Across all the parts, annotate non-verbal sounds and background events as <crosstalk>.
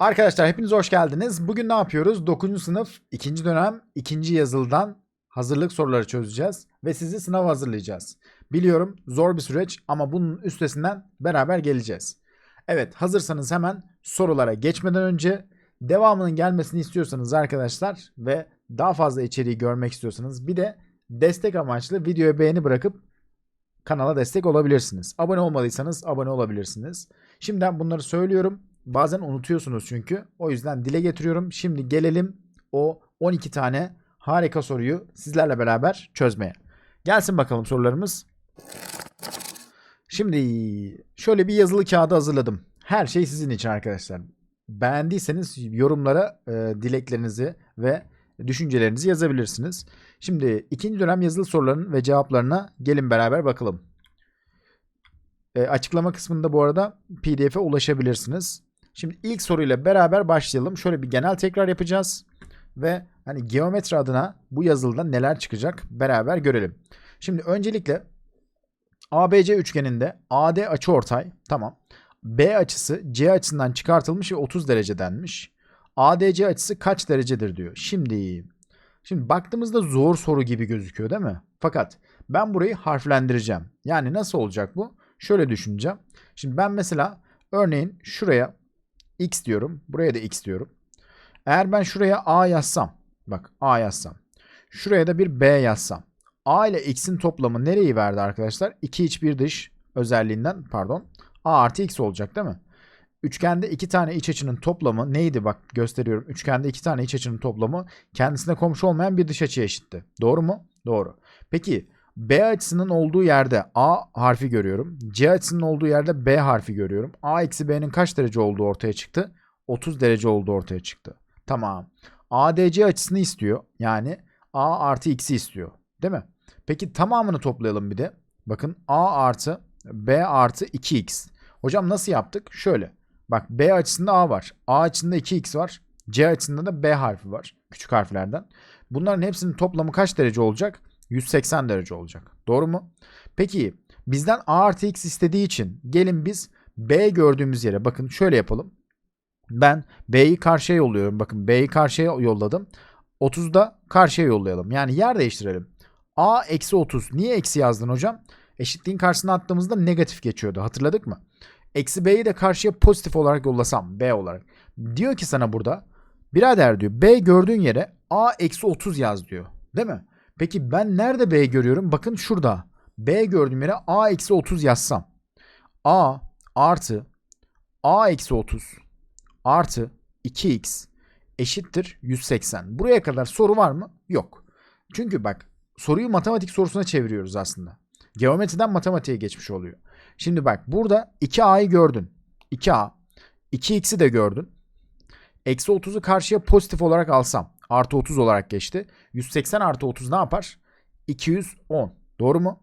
Arkadaşlar hepiniz hoş geldiniz. Bugün ne yapıyoruz? 9. sınıf 2. dönem 2. yazılıdan hazırlık soruları çözeceğiz ve sizi sınav hazırlayacağız. Biliyorum zor bir süreç ama bunun üstesinden beraber geleceğiz. Evet hazırsanız hemen sorulara geçmeden önce devamının gelmesini istiyorsanız arkadaşlar ve daha fazla içeriği görmek istiyorsanız bir de destek amaçlı videoya beğeni bırakıp kanala destek olabilirsiniz. Abone olmadıysanız abone olabilirsiniz. Şimdiden bunları söylüyorum. Bazen unutuyorsunuz çünkü. O yüzden dile getiriyorum. Şimdi gelelim o 12 tane harika soruyu sizlerle beraber çözmeye. Gelsin bakalım sorularımız. Şimdi şöyle bir yazılı kağıdı hazırladım. Her şey sizin için arkadaşlar. Beğendiyseniz yorumlara e, dileklerinizi ve düşüncelerinizi yazabilirsiniz. Şimdi ikinci dönem yazılı soruların ve cevaplarına gelin beraber bakalım. E, açıklama kısmında bu arada pdf'e ulaşabilirsiniz. Şimdi ilk soruyla beraber başlayalım. Şöyle bir genel tekrar yapacağız. Ve hani geometri adına bu yazılıda neler çıkacak beraber görelim. Şimdi öncelikle ABC üçgeninde AD açıortay tamam. B açısı C açısından çıkartılmış ve 30 derece denmiş. ADC açısı kaç derecedir diyor. Şimdi şimdi baktığımızda zor soru gibi gözüküyor değil mi? Fakat ben burayı harflendireceğim. Yani nasıl olacak bu? Şöyle düşüneceğim. Şimdi ben mesela örneğin şuraya x diyorum. Buraya da x diyorum. Eğer ben şuraya a yazsam. Bak a yazsam. Şuraya da bir b yazsam. a ile x'in toplamı nereyi verdi arkadaşlar? 2 iç bir dış özelliğinden pardon. a artı x olacak değil mi? Üçgende iki tane iç açının toplamı neydi? Bak gösteriyorum. Üçgende iki tane iç açının toplamı kendisine komşu olmayan bir dış açıya eşitti. Doğru mu? Doğru. Peki B açısının olduğu yerde A harfi görüyorum. C açısının olduğu yerde B harfi görüyorum. A eksi B'nin kaç derece olduğu ortaya çıktı? 30 derece olduğu ortaya çıktı. Tamam. ADC açısını istiyor. Yani A artı X'i istiyor. Değil mi? Peki tamamını toplayalım bir de. Bakın A artı B artı 2X. Hocam nasıl yaptık? Şöyle. Bak B açısında A var. A açısında 2X var. C açısında da B harfi var. Küçük harflerden. Bunların hepsinin toplamı kaç derece olacak? 180 derece olacak. Doğru mu? Peki bizden a artı x istediği için gelin biz b gördüğümüz yere bakın şöyle yapalım. Ben b'yi karşıya yolluyorum. Bakın b'yi karşıya yolladım. 30'da karşıya yollayalım. Yani yer değiştirelim. a eksi 30. Niye eksi yazdın hocam? Eşitliğin karşısına attığımızda negatif geçiyordu. Hatırladık mı? Eksi b'yi de karşıya pozitif olarak yollasam b olarak. Diyor ki sana burada birader diyor b gördüğün yere a eksi 30 yaz diyor. Değil mi? Peki ben nerede B görüyorum? Bakın şurada. B gördüğüm yere A eksi 30 yazsam. A artı A eksi 30 artı 2x eşittir 180. Buraya kadar soru var mı? Yok. Çünkü bak soruyu matematik sorusuna çeviriyoruz aslında. Geometriden matematiğe geçmiş oluyor. Şimdi bak burada 2a'yı gördün. 2a. 2x'i de gördün. Eksi 30'u karşıya pozitif olarak alsam. Artı 30 olarak geçti. 180 artı 30 ne yapar? 210. Doğru mu?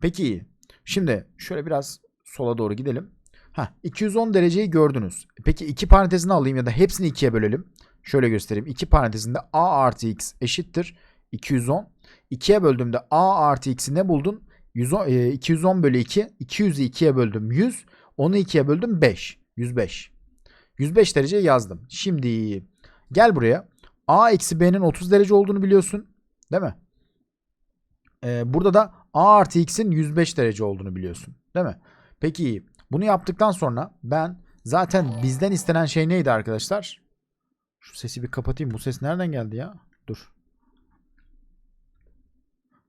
Peki şimdi şöyle biraz sola doğru gidelim. Ha 210 dereceyi gördünüz. Peki iki parantezini alayım ya da hepsini ikiye bölelim. Şöyle göstereyim. İki parantezinde a artı x eşittir 210. 2'ye böldüğümde a artı x'i ne buldun? 110, e, 210 bölü 2. 200'ü 2'ye böldüm 100. Onu 2'ye böldüm 5. 105. 105 derece yazdım. Şimdi gel buraya. A eksi B'nin 30 derece olduğunu biliyorsun. Değil mi? Ee, burada da A artı X'in 105 derece olduğunu biliyorsun. Değil mi? Peki bunu yaptıktan sonra ben zaten bizden istenen şey neydi arkadaşlar? Şu sesi bir kapatayım. Bu ses nereden geldi ya? Dur.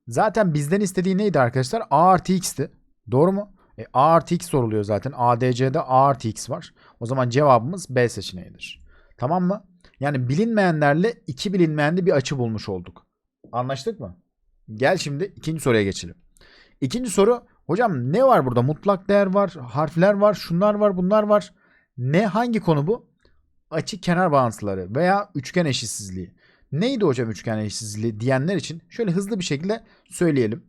Zaten bizden istediği neydi arkadaşlar? A artı X'ti. Doğru mu? E, A artı X soruluyor zaten. ADC'de A artı X var. O zaman cevabımız B seçeneğidir. Tamam mı? Yani bilinmeyenlerle iki bilinmeyende bir açı bulmuş olduk. Anlaştık mı? Gel şimdi ikinci soruya geçelim. İkinci soru hocam ne var burada? Mutlak değer var, harfler var, şunlar var, bunlar var. Ne hangi konu bu? Açı kenar bağıntıları veya üçgen eşitsizliği. Neydi hocam üçgen eşitsizliği diyenler için şöyle hızlı bir şekilde söyleyelim.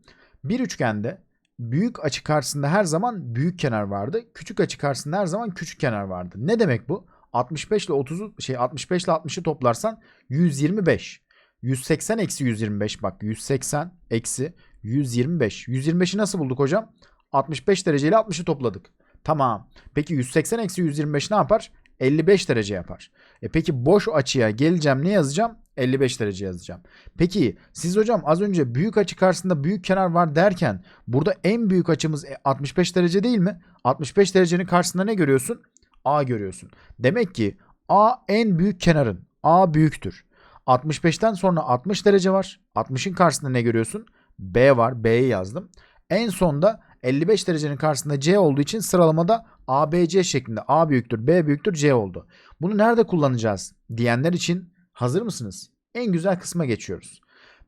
Bir üçgende büyük açı karşısında her zaman büyük kenar vardı. Küçük açı karşısında her zaman küçük kenar vardı. Ne demek bu? 65 ile 30'u şey 65 ile 60'ı toplarsan 125. 180 eksi 125 bak 180 eksi 125. 125'i nasıl bulduk hocam? 65 derece ile 60'ı topladık. Tamam. Peki 180 eksi 125 ne yapar? 55 derece yapar. E peki boş açıya geleceğim ne yazacağım? 55 derece yazacağım. Peki siz hocam az önce büyük açı karşısında büyük kenar var derken burada en büyük açımız e, 65 derece değil mi? 65 derecenin karşısında ne görüyorsun? A görüyorsun. Demek ki A en büyük kenarın. A büyüktür. 65'ten sonra 60 derece var. 60'ın karşısında ne görüyorsun? B var. B'yi yazdım. En sonda 55 derecenin karşısında C olduğu için sıralamada ABC şeklinde A büyüktür, B büyüktür, C oldu. Bunu nerede kullanacağız diyenler için hazır mısınız? En güzel kısma geçiyoruz.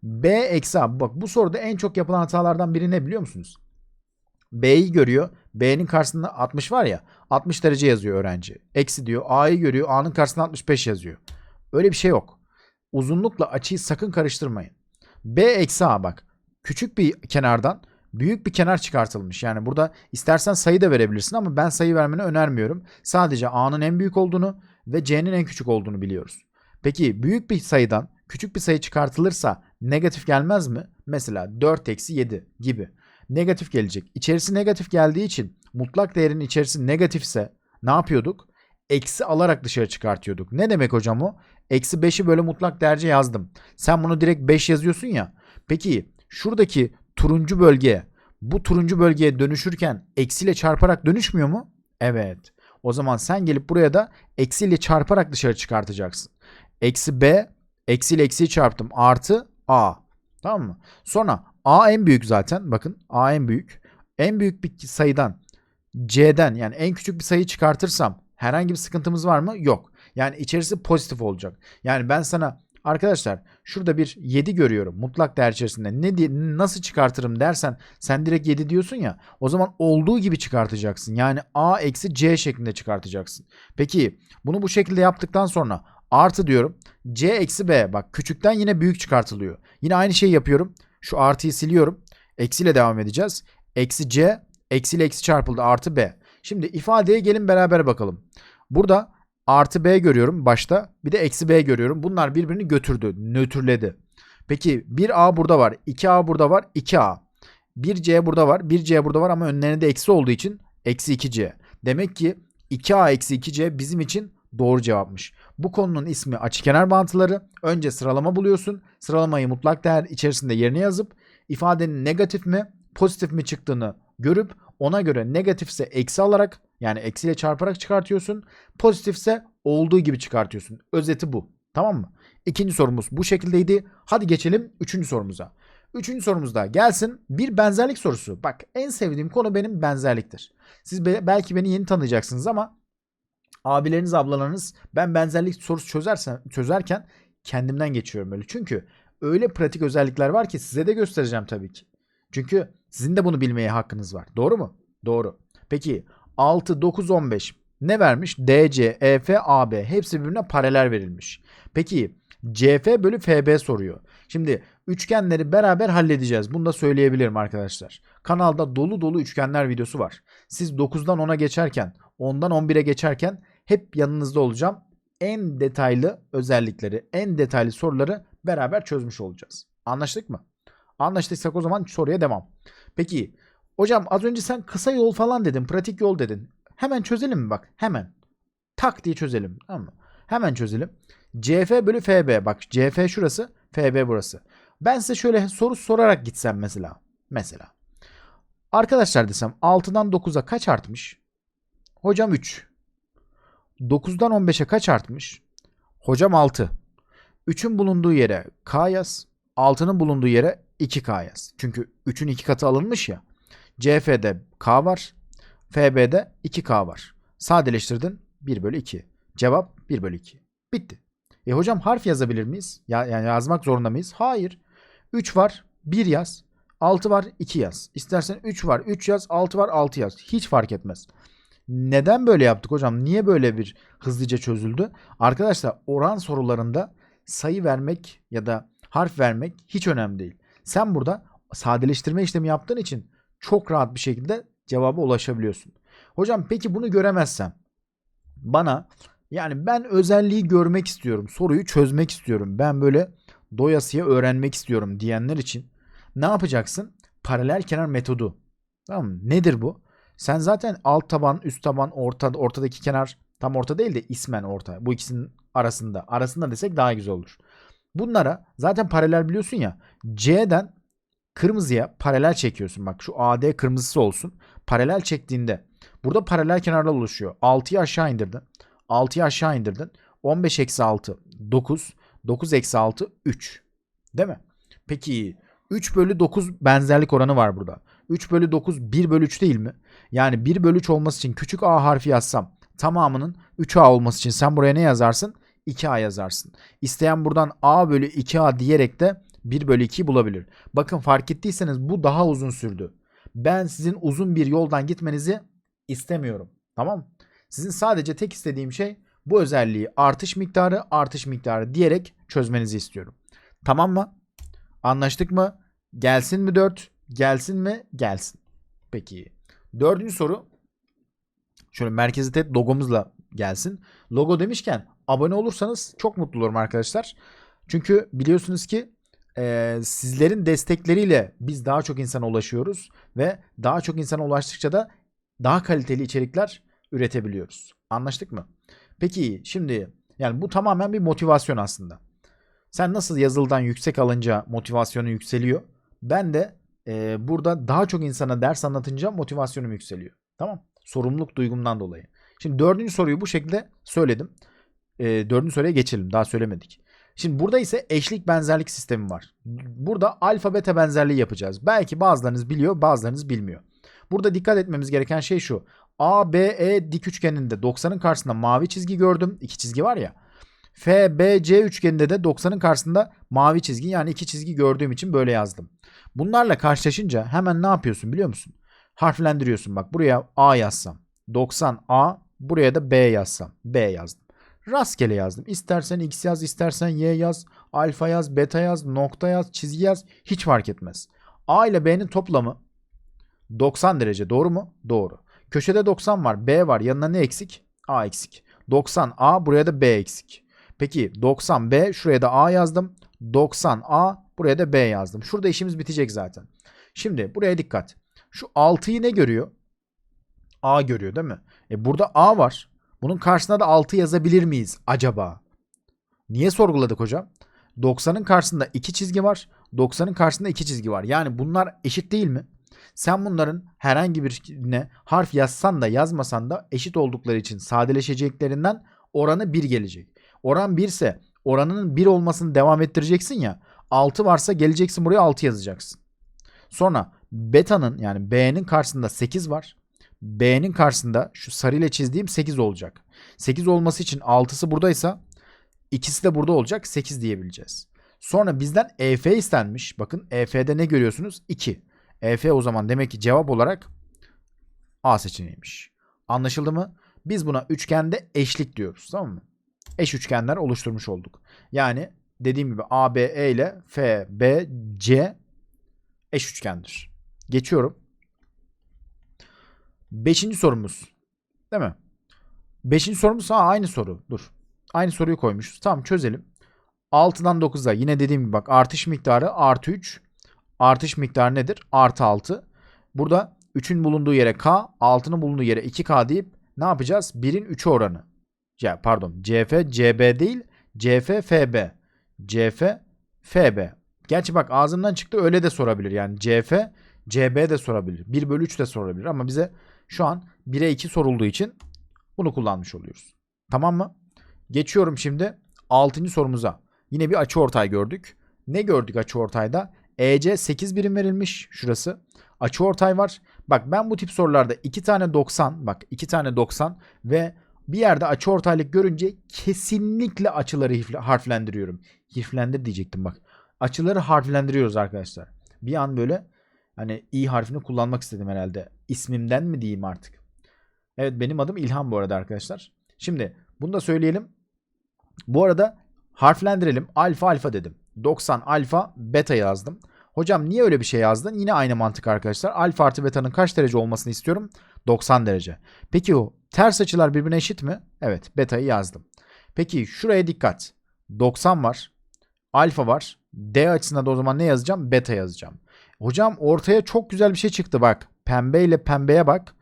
B eksi A. Bak bu soruda en çok yapılan hatalardan biri ne biliyor musunuz? B'yi görüyor. B'nin karşısında 60 var ya 60 derece yazıyor öğrenci. Eksi diyor. A'yı görüyor. A'nın karşısında 65 yazıyor. Öyle bir şey yok. Uzunlukla açıyı sakın karıştırmayın. B eksi A bak. Küçük bir kenardan büyük bir kenar çıkartılmış. Yani burada istersen sayı da verebilirsin ama ben sayı vermeni önermiyorum. Sadece A'nın en büyük olduğunu ve C'nin en küçük olduğunu biliyoruz. Peki büyük bir sayıdan küçük bir sayı çıkartılırsa negatif gelmez mi? Mesela 4 eksi 7 gibi. Negatif gelecek. İçerisi negatif geldiği için mutlak değerin içerisi negatifse ne yapıyorduk? Eksi alarak dışarı çıkartıyorduk. Ne demek hocam o? Eksi 5'i böyle mutlak değerce yazdım. Sen bunu direkt 5 yazıyorsun ya. Peki şuradaki turuncu bölge bu turuncu bölgeye dönüşürken eksiyle çarparak dönüşmüyor mu? Evet. O zaman sen gelip buraya da eksiyle çarparak dışarı çıkartacaksın. Eksi b eksiyle eksiyi çarptım artı a. Tamam mı? Sonra a en büyük zaten. Bakın a en büyük. En büyük bir sayıdan c'den yani en küçük bir sayı çıkartırsam herhangi bir sıkıntımız var mı? Yok. Yani içerisi pozitif olacak. Yani ben sana Arkadaşlar şurada bir 7 görüyorum mutlak değer içerisinde. Ne diye, nasıl çıkartırım dersen sen direkt 7 diyorsun ya. O zaman olduğu gibi çıkartacaksın. Yani a eksi c şeklinde çıkartacaksın. Peki bunu bu şekilde yaptıktan sonra artı diyorum. c eksi b bak küçükten yine büyük çıkartılıyor. Yine aynı şeyi yapıyorum. Şu artıyı siliyorum. Eksiyle devam edeceğiz. Eksi c eksiyle eksi çarpıldı artı b. Şimdi ifadeye gelin beraber bakalım. Burada artı b görüyorum başta. Bir de eksi b görüyorum. Bunlar birbirini götürdü. Nötrledi. Peki 1a burada var. 2a burada var. 2a. 1c burada var. 1c burada var ama önlerinde eksi olduğu için eksi 2c. Demek ki 2a eksi 2c bizim için doğru cevapmış. Bu konunun ismi açıkenar bağıntıları. Önce sıralama buluyorsun. Sıralamayı mutlak değer içerisinde yerine yazıp ifadenin negatif mi pozitif mi çıktığını görüp ona göre negatifse eksi alarak yani eksiyle çarparak çıkartıyorsun. Pozitifse olduğu gibi çıkartıyorsun. Özeti bu. Tamam mı? İkinci sorumuz bu şekildeydi. Hadi geçelim üçüncü sorumuza. Üçüncü sorumuzda gelsin bir benzerlik sorusu. Bak en sevdiğim konu benim benzerliktir. Siz be, belki beni yeni tanıyacaksınız ama abileriniz ablalarınız ben benzerlik sorusu çözersen, çözerken kendimden geçiyorum öyle. Çünkü öyle pratik özellikler var ki size de göstereceğim tabii ki. Çünkü sizin de bunu bilmeye hakkınız var. Doğru mu? Doğru. Peki 6, 9, 15 ne vermiş? DC, EF, AB hepsi birbirine paralel verilmiş. Peki CF bölü FB soruyor. Şimdi üçgenleri beraber halledeceğiz. Bunu da söyleyebilirim arkadaşlar. Kanalda dolu dolu üçgenler videosu var. Siz 9'dan 10'a geçerken, 10'dan 11'e geçerken hep yanınızda olacağım. En detaylı özellikleri, en detaylı soruları beraber çözmüş olacağız. Anlaştık mı? Anlaştıysak o zaman soruya devam. Peki hocam az önce sen kısa yol falan dedin, pratik yol dedin. Hemen çözelim mi bak? Hemen. Tak diye çözelim. Tamam mı? Hemen çözelim. CF bölü FB. Bak CF şurası, FB burası. Ben size şöyle soru sorarak gitsem mesela. Mesela. Arkadaşlar desem 6'dan 9'a kaç artmış? Hocam 3. 9'dan 15'e kaç artmış? Hocam 6. 3'ün bulunduğu yere K yaz. 6'nın bulunduğu yere 2K yaz. Çünkü 3'ün 2 katı alınmış ya. CF'de K var. FB'de 2K var. Sadeleştirdin 1 bölü 2. Cevap 1 bölü 2. Bitti. E hocam harf yazabilir miyiz? Ya, yani yazmak zorunda mıyız? Hayır. 3 var 1 yaz. 6 var 2 yaz. İstersen 3 var 3 yaz. 6 var 6 yaz. Hiç fark etmez. Neden böyle yaptık hocam? Niye böyle bir hızlıca çözüldü? Arkadaşlar oran sorularında sayı vermek ya da harf vermek hiç önemli değil. Sen burada sadeleştirme işlemi yaptığın için çok rahat bir şekilde cevaba ulaşabiliyorsun. Hocam peki bunu göremezsem bana yani ben özelliği görmek istiyorum. Soruyu çözmek istiyorum. Ben böyle doyasıya öğrenmek istiyorum diyenler için ne yapacaksın? Paralel kenar metodu. Tamam mı? Nedir bu? Sen zaten alt taban, üst taban, orta, ortadaki kenar Tam orta değil de ismen orta. Bu ikisinin arasında. Arasında desek daha güzel olur. Bunlara zaten paralel biliyorsun ya. C'den kırmızıya paralel çekiyorsun. Bak şu AD kırmızısı olsun. Paralel çektiğinde burada paralel kenarlar oluşuyor. 6'yı aşağı indirdin. 6'yı aşağı indirdin. 15 eksi 6 9. 9 eksi 6 3. Değil mi? Peki 3 bölü 9 benzerlik oranı var burada. 3 bölü 9 1 bölü 3 değil mi? Yani 1 bölü 3 olması için küçük a harfi yazsam tamamının 3a olması için sen buraya ne yazarsın? 2a yazarsın. İsteyen buradan a bölü 2a diyerek de 1 bölü 2'yi bulabilir. Bakın fark ettiyseniz bu daha uzun sürdü. Ben sizin uzun bir yoldan gitmenizi istemiyorum. Tamam? Sizin sadece tek istediğim şey bu özelliği artış miktarı artış miktarı diyerek çözmenizi istiyorum. Tamam mı? Anlaştık mı? Gelsin mi 4? Gelsin mi? Gelsin. Peki. Dördüncü soru. Şöyle merkezi tet logomuzla gelsin. Logo demişken abone olursanız çok mutlu olurum arkadaşlar. Çünkü biliyorsunuz ki e, sizlerin destekleriyle biz daha çok insana ulaşıyoruz ve daha çok insana ulaştıkça da daha kaliteli içerikler üretebiliyoruz. Anlaştık mı? Peki şimdi yani bu tamamen bir motivasyon aslında. Sen nasıl yazıldan yüksek alınca motivasyonun yükseliyor. Ben de e, burada daha çok insana ders anlatınca motivasyonum yükseliyor. Tamam. Sorumluluk duygumdan dolayı. Şimdi dördüncü soruyu bu şekilde söyledim. E, dördüncü soruya geçelim. Daha söylemedik. Şimdi burada ise eşlik benzerlik sistemi var. Burada alfa beta benzerliği yapacağız. Belki bazılarınız biliyor bazılarınız bilmiyor. Burada dikkat etmemiz gereken şey şu. ABE dik üçgeninde 90'ın karşısında mavi çizgi gördüm. İki çizgi var ya. FBC üçgeninde de 90'ın karşısında mavi çizgi yani iki çizgi gördüğüm için böyle yazdım. Bunlarla karşılaşınca hemen ne yapıyorsun biliyor musun? Harflendiriyorsun bak buraya A yazsam 90A buraya da B yazsam B yazdım. Rastgele yazdım. İstersen X yaz istersen Y yaz alfa yaz beta yaz nokta yaz çizgi yaz hiç fark etmez. A ile B'nin toplamı 90 derece doğru mu? Doğru. Köşede 90 var B var yanına ne eksik? A eksik. 90A buraya da B eksik. Peki 90B şuraya da A yazdım. 90A buraya da B yazdım. Şurada işimiz bitecek zaten. Şimdi buraya dikkat. Şu 6'yı ne görüyor? A görüyor değil mi? E burada A var. Bunun karşısına da 6 yazabilir miyiz acaba? Niye sorguladık hocam? 90'ın karşısında 2 çizgi var. 90'ın karşısında 2 çizgi var. Yani bunlar eşit değil mi? Sen bunların herhangi birine harf yazsan da yazmasan da eşit oldukları için sadeleşeceklerinden oranı 1 gelecek. Oran 1 ise oranının 1 olmasını devam ettireceksin ya. 6 varsa geleceksin buraya 6 yazacaksın. Sonra beta'nın yani B'nin karşısında 8 var. B'nin karşısında şu sarı ile çizdiğim 8 olacak. 8 olması için 6'sı buradaysa ikisi de burada olacak 8 diyebileceğiz. Sonra bizden EF istenmiş. Bakın EF'de ne görüyorsunuz? 2. EF o zaman demek ki cevap olarak A seçeneğiymiş. Anlaşıldı mı? Biz buna üçgende eşlik diyoruz. Tamam mı? Eş üçgenler oluşturmuş olduk. Yani dediğim gibi ABE ile FBC eş üçgendir. Geçiyorum. Beşinci sorumuz. Değil mi? Beşinci sorumuz ha, aynı soru. Dur. Aynı soruyu koymuşuz. Tamam çözelim. 6'dan 9'a yine dediğim gibi bak artış miktarı artı 3. Artış miktarı nedir? Artı 6. Burada 3'ün bulunduğu yere K, 6'nın bulunduğu yere 2K deyip ne yapacağız? 1'in 3'ü oranı. Ya pardon CF CB değil CF FB. CF FB. Gerçi bak ağzımdan çıktı öyle de sorabilir. Yani CF CB de sorabilir. 1 bölü 3 de sorabilir. Ama bize şu an 1'e 2 sorulduğu için bunu kullanmış oluyoruz. Tamam mı? Geçiyorum şimdi 6. sorumuza. Yine bir açı ortay gördük. Ne gördük açı ortayda? EC 8 birim verilmiş şurası. Açı ortay var. Bak ben bu tip sorularda 2 tane 90 bak 2 tane 90 ve bir yerde açı ortaylık görünce kesinlikle açıları harflendiriyorum. Harflendir diyecektim bak. Açıları harflendiriyoruz arkadaşlar. Bir an böyle hani i harfini kullanmak istedim herhalde. İsmimden mi diyeyim artık. Evet benim adım İlhan bu arada arkadaşlar. Şimdi bunu da söyleyelim. Bu arada harflendirelim. Alfa alfa dedim. 90 alfa beta yazdım. Hocam niye öyle bir şey yazdın? Yine aynı mantık arkadaşlar. Alfa artı beta'nın kaç derece olmasını istiyorum? 90 derece. Peki o ters açılar birbirine eşit mi? Evet beta'yı yazdım. Peki şuraya dikkat. 90 var. Alfa var. D açısında da o zaman ne yazacağım? Beta yazacağım. Hocam ortaya çok güzel bir şey çıktı bak. Pembe ile pembeye bak.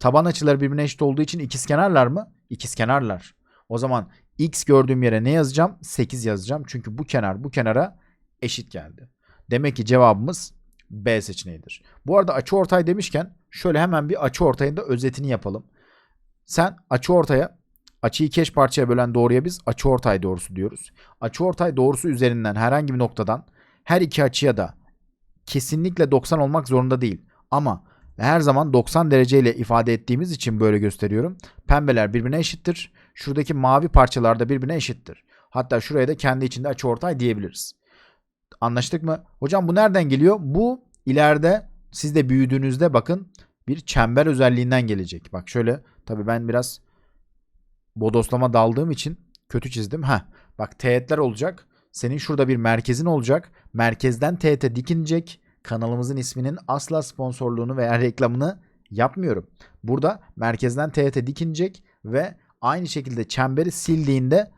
Taban açıları birbirine eşit olduğu için ikizkenarlar mı? İkizkenarlar. O zaman x gördüğüm yere ne yazacağım? 8 yazacağım. Çünkü bu kenar bu kenara eşit geldi. Demek ki cevabımız B seçeneğidir. Bu arada açı ortay demişken şöyle hemen bir açı ortayın da özetini yapalım. Sen açı ortaya açıyı iki eş parçaya bölen doğruya biz açı ortay doğrusu diyoruz. Açı ortay doğrusu üzerinden herhangi bir noktadan her iki açıya da kesinlikle 90 olmak zorunda değil. Ama her zaman 90 dereceyle ifade ettiğimiz için böyle gösteriyorum. Pembeler birbirine eşittir. Şuradaki mavi parçalar da birbirine eşittir. Hatta şuraya da kendi içinde açıortay diyebiliriz. Anlaştık mı? Hocam bu nereden geliyor? Bu ileride siz de büyüdüğünüzde bakın bir çember özelliğinden gelecek. Bak şöyle tabii ben biraz bodoslama daldığım için kötü çizdim. Ha, bak teğetler olacak. Senin şurada bir merkezin olacak. Merkezden teğete dikinecek. Kanalımızın isminin asla sponsorluğunu veya <laughs> reklamını yapmıyorum. Burada merkezden teğete dikinecek ve aynı şekilde çemberi sildiğinde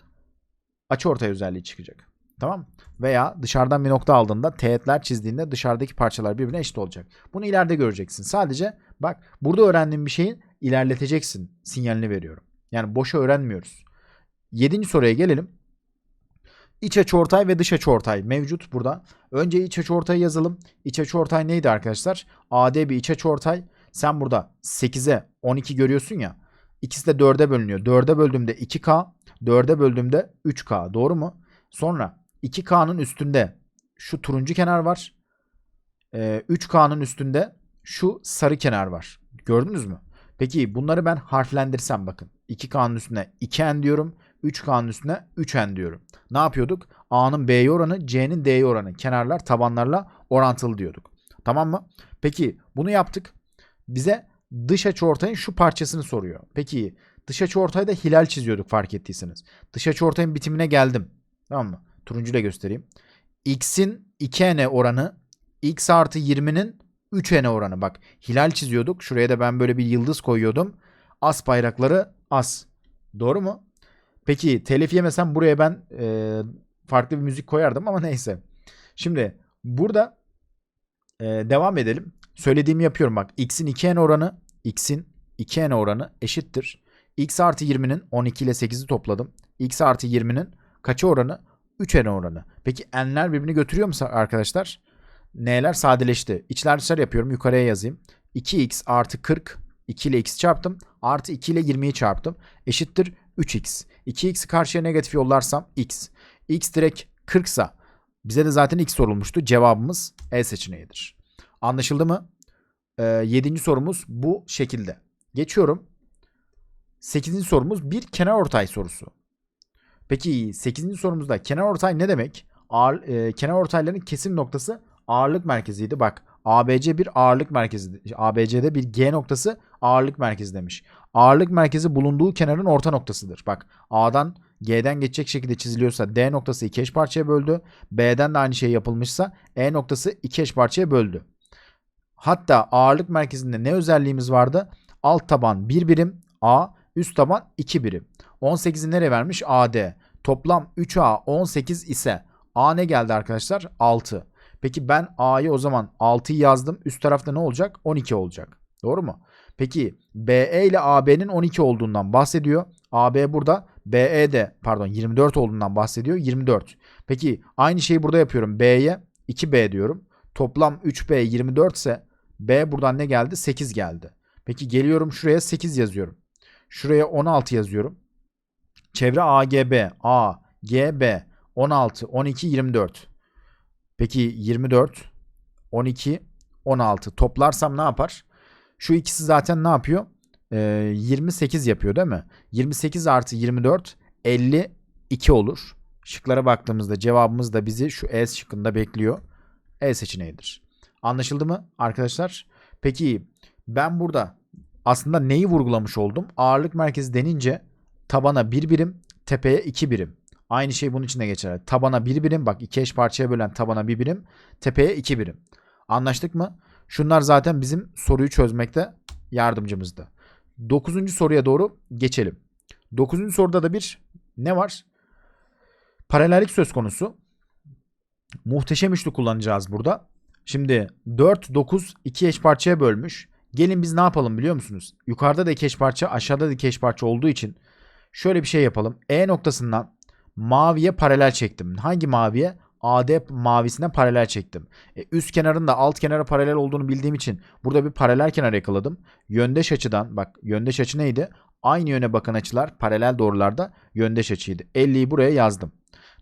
açıortay özelliği çıkacak. Tamam Veya dışarıdan bir nokta aldığında teğetler çizdiğinde dışarıdaki parçalar birbirine eşit olacak. Bunu ileride göreceksin. Sadece bak burada öğrendiğin bir şeyi ilerleteceksin sinyalini veriyorum. Yani boşa öğrenmiyoruz. Yedinci soruya gelelim. İç açıortay ve dış açıortay mevcut burada. Önce iç açıortayı yazalım. İç açıortay neydi arkadaşlar? AD bir iç açıortay. Sen burada 8'e 12 görüyorsun ya. İkisi de 4'e bölünüyor. 4'e böldüğümde 2K, 4'e böldüğümde 3K. Doğru mu? Sonra 2K'nın üstünde şu turuncu kenar var. Ee, 3K'nın üstünde şu sarı kenar var. Gördünüz mü? Peki bunları ben harflendirsem bakın. 2K'nın üstüne 2N diyorum. 3K'nın üstüne 3N diyorum. Ne yapıyorduk? A'nın B'ye oranı, C'nin D'ye oranı. Kenarlar tabanlarla orantılı diyorduk. Tamam mı? Peki bunu yaptık. Bize dış açıortayın şu parçasını soruyor. Peki dış açıortayda hilal çiziyorduk fark ettiyseniz. Dış açıortayın bitimine geldim. Tamam mı? Turuncu ile göstereyim. X'in 2N oranı X artı 20'nin 3N oranı. Bak hilal çiziyorduk. Şuraya da ben böyle bir yıldız koyuyordum. As bayrakları as. Doğru mu? Peki telif yemesem buraya ben e, farklı bir müzik koyardım ama <laughs> neyse. Şimdi burada e, devam edelim. Söylediğimi yapıyorum bak. X'in 2N oranı X'in 2N oranı eşittir. X artı 20'nin 12 ile 8'i topladım. X artı 20'nin kaçı oranı? 3N oranı. Peki N'ler birbirini götürüyor mu arkadaşlar? N'ler sadeleşti. İçler dışlar yapıyorum. Yukarıya yazayım. 2x artı 40 2 ile x çarptım. Artı 2 ile 20'yi çarptım. Eşittir 3x. 2x'i karşıya negatif yollarsam x. x direkt 40 sa bize de zaten x sorulmuştu. Cevabımız E seçeneğidir. Anlaşıldı mı? Ee, 7. sorumuz bu şekilde. Geçiyorum. 8. sorumuz bir kenar ortay sorusu. Peki 8. sorumuzda kenar ortay ne demek? Ağır, e, kenar ortayların kesim noktası ağırlık merkeziydi. Bak ABC bir ağırlık merkezi. ABC'de bir G noktası ağırlık merkezi demiş. Ağırlık merkezi bulunduğu kenarın orta noktasıdır. Bak A'dan G'den geçecek şekilde çiziliyorsa D noktası iki eş parçaya böldü. B'den de aynı şey yapılmışsa E noktası iki eş parçaya böldü. Hatta ağırlık merkezinde ne özelliğimiz vardı? Alt taban 1 birim A, üst taban 2 birim. 18'i nereye vermiş? AD. Toplam 3A 18 ise A ne geldi arkadaşlar? 6. Peki ben A'yı o zaman 6'yı yazdım. Üst tarafta ne olacak? 12 olacak. Doğru mu? Peki BE ile AB'nin 12 olduğundan bahsediyor. AB burada BE de pardon 24 olduğundan bahsediyor. 24. Peki aynı şeyi burada yapıyorum. B'ye 2B diyorum. Toplam 3B 24 ise B buradan ne geldi? 8 geldi. Peki geliyorum şuraya 8 yazıyorum. Şuraya 16 yazıyorum. Çevre AGB, A, GB, 16, 12, 24. Peki 24, 12, 16 toplarsam ne yapar? Şu ikisi zaten ne yapıyor? Ee, 28 yapıyor değil mi? 28 artı 24 52 olur. Şıklara baktığımızda cevabımız da bizi şu E şıkkında bekliyor. E seçeneğidir. Anlaşıldı mı arkadaşlar? Peki ben burada aslında neyi vurgulamış oldum? Ağırlık merkezi denince tabana 1 birim, tepeye 2 birim. Aynı şey bunun için de geçerli. Tabana 1 birim bak iki eş parçaya bölen tabana 1 birim, tepeye 2 birim. Anlaştık mı? Şunlar zaten bizim soruyu çözmekte yardımcımızdı. 9. soruya doğru geçelim. 9. soruda da bir ne var? Paralellik söz konusu. Muhteşem üçlü kullanacağız burada. Şimdi 4, 9 iki eş parçaya bölmüş. Gelin biz ne yapalım biliyor musunuz? Yukarıda da iki eş parça, aşağıda da iki eş parça olduğu için Şöyle bir şey yapalım. E noktasından maviye paralel çektim. Hangi maviye? AD mavisine paralel çektim. E, üst kenarın da alt kenara paralel olduğunu bildiğim için burada bir paralel kenar yakaladım. Yöndeş açıdan bak yöndeş açı neydi? Aynı yöne bakan açılar paralel doğrularda yöndeş açıydı. 50'yi buraya yazdım.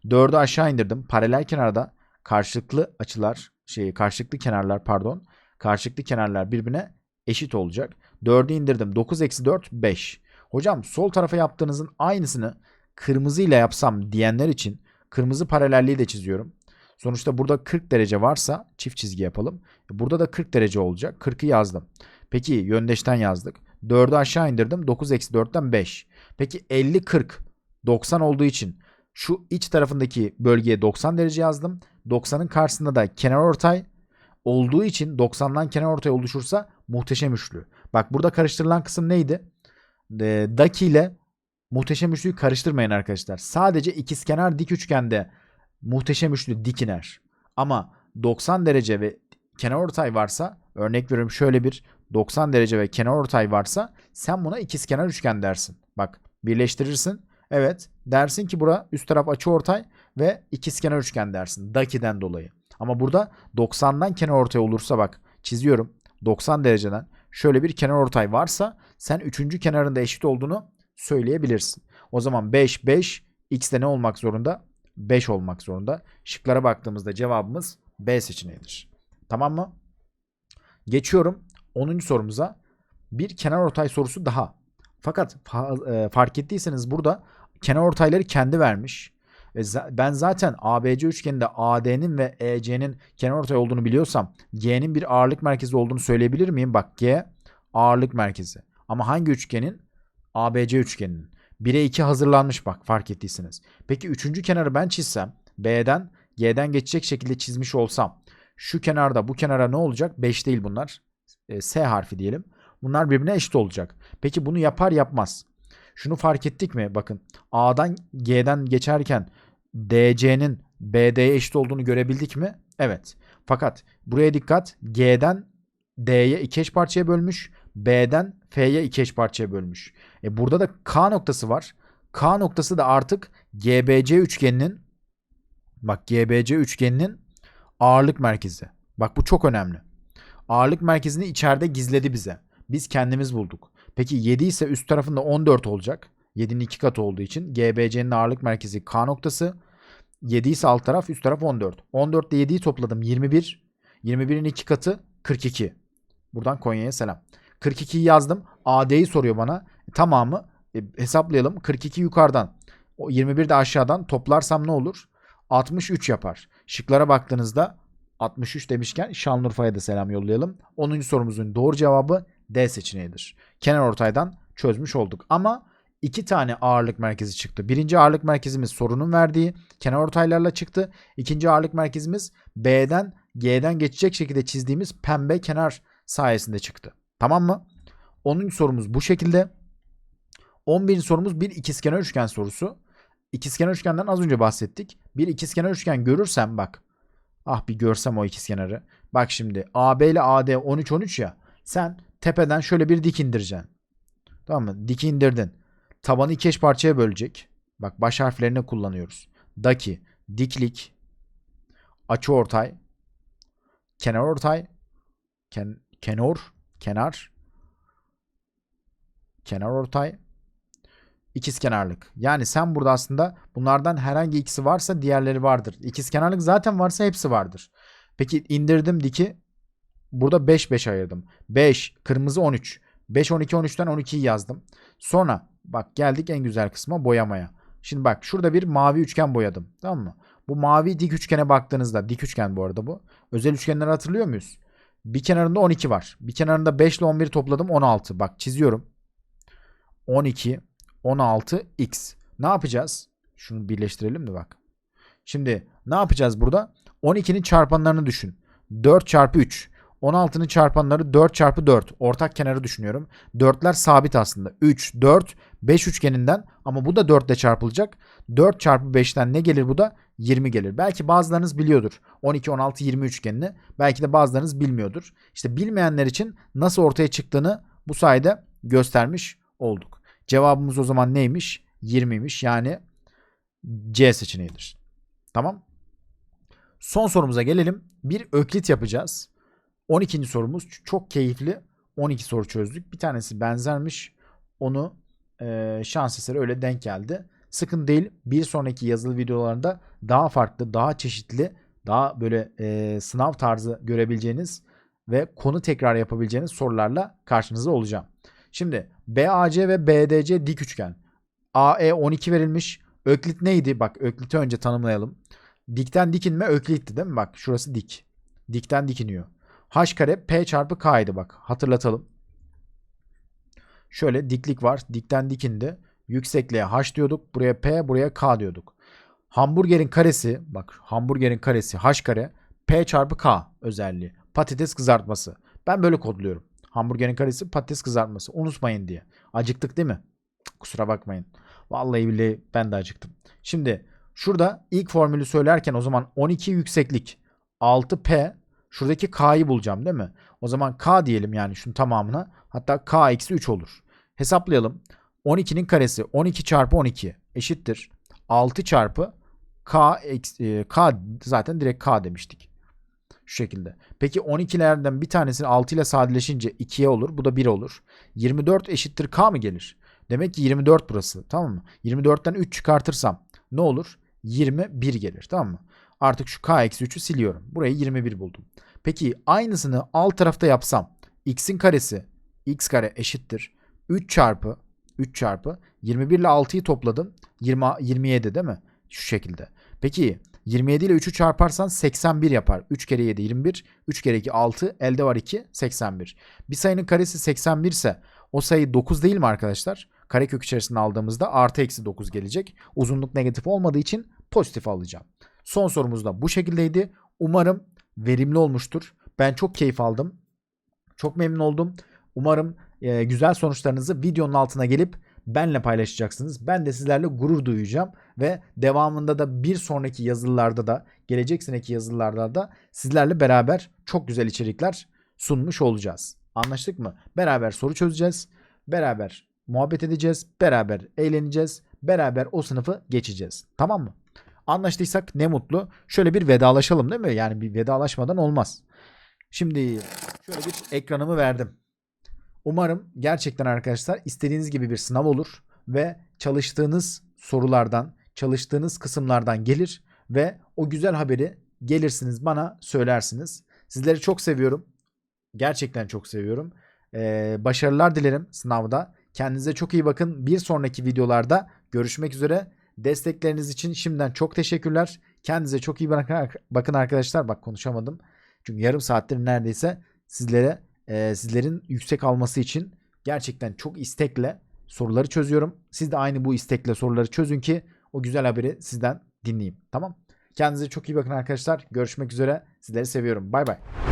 4'ü aşağı indirdim. Paralel kenarda karşılıklı açılar şey karşılıklı kenarlar pardon. Karşılıklı kenarlar birbirine eşit olacak. 4'ü indirdim. 9 eksi 4 5. Hocam sol tarafa yaptığınızın aynısını kırmızı ile yapsam diyenler için kırmızı paralelliği de çiziyorum. Sonuçta burada 40 derece varsa çift çizgi yapalım. Burada da 40 derece olacak. 40'ı yazdım. Peki yöndeşten yazdık. 4'ü aşağı indirdim. 9 eksi 4'ten 5. Peki 50 40 90 olduğu için şu iç tarafındaki bölgeye 90 derece yazdım. 90'ın karşısında da kenar ortay olduğu için 90'dan kenar ortay oluşursa muhteşem üçlü. Bak burada karıştırılan kısım neydi? E, Daki ile muhteşem üçlüyü karıştırmayın arkadaşlar. Sadece ikizkenar dik üçgende muhteşem üçlü dik iner. Ama 90 derece ve kenar ortay varsa örnek veriyorum şöyle bir 90 derece ve kenar ortay varsa sen buna ikizkenar üçgen dersin. Bak birleştirirsin. Evet dersin ki bura üst taraf açı ortay ve ikizkenar üçgen dersin. Daki'den dolayı. Ama burada 90'dan kenar ortay olursa bak çiziyorum. 90 dereceden şöyle bir kenar ortay varsa sen üçüncü kenarında eşit olduğunu söyleyebilirsin. O zaman 5 5 x de ne olmak zorunda? 5 olmak zorunda. Şıklara baktığımızda cevabımız B seçeneğidir. Tamam mı? Geçiyorum 10. sorumuza. Bir kenar ortay sorusu daha. Fakat fa- e, fark ettiyseniz burada kenar ortayları kendi vermiş. Ve za- ben zaten ABC üçgeninde AD'nin ve EC'nin kenar ortay olduğunu biliyorsam G'nin bir ağırlık merkezi olduğunu söyleyebilir miyim? Bak G ağırlık merkezi. Ama hangi üçgenin? ABC üçgeninin. 1'e 2 hazırlanmış bak fark ettiyseniz. Peki üçüncü kenarı ben çizsem B'den G'den geçecek şekilde çizmiş olsam şu kenarda bu kenara ne olacak? 5 değil bunlar. E, S harfi diyelim. Bunlar birbirine eşit olacak. Peki bunu yapar yapmaz. Şunu fark ettik mi? Bakın A'dan G'den geçerken DC'nin BD'ye eşit olduğunu görebildik mi? Evet. Fakat buraya dikkat. G'den D'ye iki eş parçaya bölmüş. B'den F'ye iki eş parçaya bölmüş. E burada da K noktası var. K noktası da artık GBC üçgeninin bak GBC üçgeninin ağırlık merkezi. Bak bu çok önemli. Ağırlık merkezini içeride gizledi bize. Biz kendimiz bulduk. Peki 7 ise üst tarafında 14 olacak. 7'nin 2 katı olduğu için GBC'nin ağırlık merkezi K noktası. 7 ise alt taraf üst taraf 14. 14 ile 7'yi topladım 21. 21'in 2 katı 42. Buradan Konya'ya selam. 42'yi yazdım. AD'yi soruyor bana. E, tamamı e, hesaplayalım. 42 yukarıdan. O 21 de aşağıdan toplarsam ne olur? 63 yapar. Şıklara baktığınızda 63 demişken Şanlıurfa'ya da selam yollayalım. 10. sorumuzun doğru cevabı D seçeneğidir. Kenar ortaydan çözmüş olduk. Ama iki tane ağırlık merkezi çıktı. Birinci ağırlık merkezimiz sorunun verdiği kenar ortaylarla çıktı. İkinci ağırlık merkezimiz B'den G'den geçecek şekilde çizdiğimiz pembe kenar sayesinde çıktı. Tamam mı? 10. sorumuz bu şekilde. 11. sorumuz bir ikizkenar üçgen sorusu. İkizkenar üçgenden az önce bahsettik. Bir ikizkenar üçgen görürsem bak. Ah bir görsem o ikizkenarı. Bak şimdi AB ile AD 13 13 ya. Sen tepeden şöyle bir dik indireceksin. Tamam mı? Dik indirdin. Tabanı iki eş parçaya bölecek. Bak baş harflerini kullanıyoruz. Daki, diklik, açı ortay, kenar ortay, ken, kenor, kenar, kenar ortay, ikizkenarlık. Yani sen burada aslında bunlardan herhangi ikisi varsa diğerleri vardır. İkizkenarlık zaten varsa hepsi vardır. Peki indirdim diki. Burada 5 5 ayırdım. 5 kırmızı 13. 5 12 13'ten 12'yi yazdım. Sonra bak geldik en güzel kısma boyamaya. Şimdi bak şurada bir mavi üçgen boyadım. Tamam mı? Bu mavi dik üçgene baktığınızda dik üçgen bu arada bu. Özel üçgenleri hatırlıyor muyuz? Bir kenarında 12 var. Bir kenarında 5 ile 11 topladım 16. Bak çiziyorum. 12 16 x. Ne yapacağız? Şunu birleştirelim de bak. Şimdi ne yapacağız burada? 12'nin çarpanlarını düşün. 4 çarpı 3. 16'nın çarpanları 4 çarpı 4. Ortak kenarı düşünüyorum. 4'ler sabit aslında. 3, 4, 5 üçgeninden ama bu da 4 ile çarpılacak. 4 çarpı 5'ten ne gelir bu da? 20 gelir. Belki bazılarınız biliyordur. 12, 16, 20 üçgenini. Belki de bazılarınız bilmiyordur. İşte bilmeyenler için nasıl ortaya çıktığını bu sayede göstermiş olduk. Cevabımız o zaman neymiş? 20'ymiş. Yani C seçeneğidir. Tamam. Son sorumuza gelelim. Bir öklit yapacağız. 12. sorumuz çok keyifli. 12 soru çözdük. Bir tanesi benzermiş. Onu e, şans eseri öyle denk geldi. Sıkın değil. Bir sonraki yazılı videolarında daha farklı, daha çeşitli, daha böyle e, sınav tarzı görebileceğiniz ve konu tekrar yapabileceğiniz sorularla karşınızda olacağım. Şimdi BAC ve BDC dik üçgen. AE 12 verilmiş. Öklit neydi? Bak ökliti önce tanımlayalım. Dikten dikinme öklitti değil mi? Bak şurası dik. Dikten dikiniyor. H kare P çarpı K'ydı bak. Hatırlatalım. Şöyle diklik var. Dikten dikindi. Yüksekliğe H diyorduk. Buraya P, buraya K diyorduk. Hamburgerin karesi, bak hamburgerin karesi H kare P çarpı K özelliği. Patates kızartması. Ben böyle kodluyorum. Hamburgerin karesi patates kızartması. Unutmayın diye. Acıktık değil mi? Kusura bakmayın. Vallahi billahi ben de acıktım. Şimdi şurada ilk formülü söylerken o zaman 12 yükseklik 6P şuradaki K'yı bulacağım değil mi? O zaman K diyelim yani şunun tamamına. Hatta K eksi 3 olur. Hesaplayalım. 12'nin karesi 12 çarpı 12 eşittir. 6 çarpı K, eksi- e, K zaten direkt K demiştik. Şu şekilde. Peki 12'lerden bir tanesini 6 ile sadeleşince 2'ye olur. Bu da 1 olur. 24 eşittir K mı gelir? Demek ki 24 burası. Tamam mı? 24'ten 3 çıkartırsam ne olur? 21 gelir. Tamam mı? Artık şu K eksi 3'ü siliyorum. Burayı 21 buldum. Peki aynısını alt tarafta yapsam x'in karesi x kare eşittir 3 çarpı 3 çarpı 21 ile 6'yı topladım. 20, 27 değil mi? Şu şekilde. Peki 27 ile 3'ü çarparsan 81 yapar. 3 kere 7 21. 3 kere 2 6. Elde var 2 81. Bir sayının karesi 81 ise o sayı 9 değil mi arkadaşlar? Karekök içerisinde aldığımızda artı eksi 9 gelecek. Uzunluk negatif olmadığı için pozitif alacağım. Son sorumuz da bu şekildeydi. Umarım verimli olmuştur. Ben çok keyif aldım. Çok memnun oldum. Umarım e, güzel sonuçlarınızı videonun altına gelip benle paylaşacaksınız. Ben de sizlerle gurur duyacağım ve devamında da bir sonraki yazılılarda da gelecek seneki yazılılarda da sizlerle beraber çok güzel içerikler sunmuş olacağız. Anlaştık mı? Beraber soru çözeceğiz. Beraber muhabbet edeceğiz. Beraber eğleneceğiz. Beraber o sınıfı geçeceğiz. Tamam mı? Anlaştıysak ne mutlu. Şöyle bir vedalaşalım değil mi? Yani bir vedalaşmadan olmaz. Şimdi şöyle bir ekranımı verdim. Umarım gerçekten arkadaşlar istediğiniz gibi bir sınav olur ve çalıştığınız sorulardan, çalıştığınız kısımlardan gelir ve o güzel haberi gelirsiniz bana söylersiniz. Sizleri çok seviyorum. Gerçekten çok seviyorum. Ee, başarılar dilerim sınavda. Kendinize çok iyi bakın. Bir sonraki videolarda görüşmek üzere. Destekleriniz için şimdiden çok teşekkürler. Kendinize çok iyi bakın arkadaşlar. Bak konuşamadım. Çünkü yarım saattir neredeyse sizlere e, sizlerin yüksek alması için gerçekten çok istekle soruları çözüyorum. Siz de aynı bu istekle soruları çözün ki o güzel haberi sizden dinleyeyim. Tamam? Kendinize çok iyi bakın arkadaşlar. Görüşmek üzere. Sizleri seviyorum. Bay bay.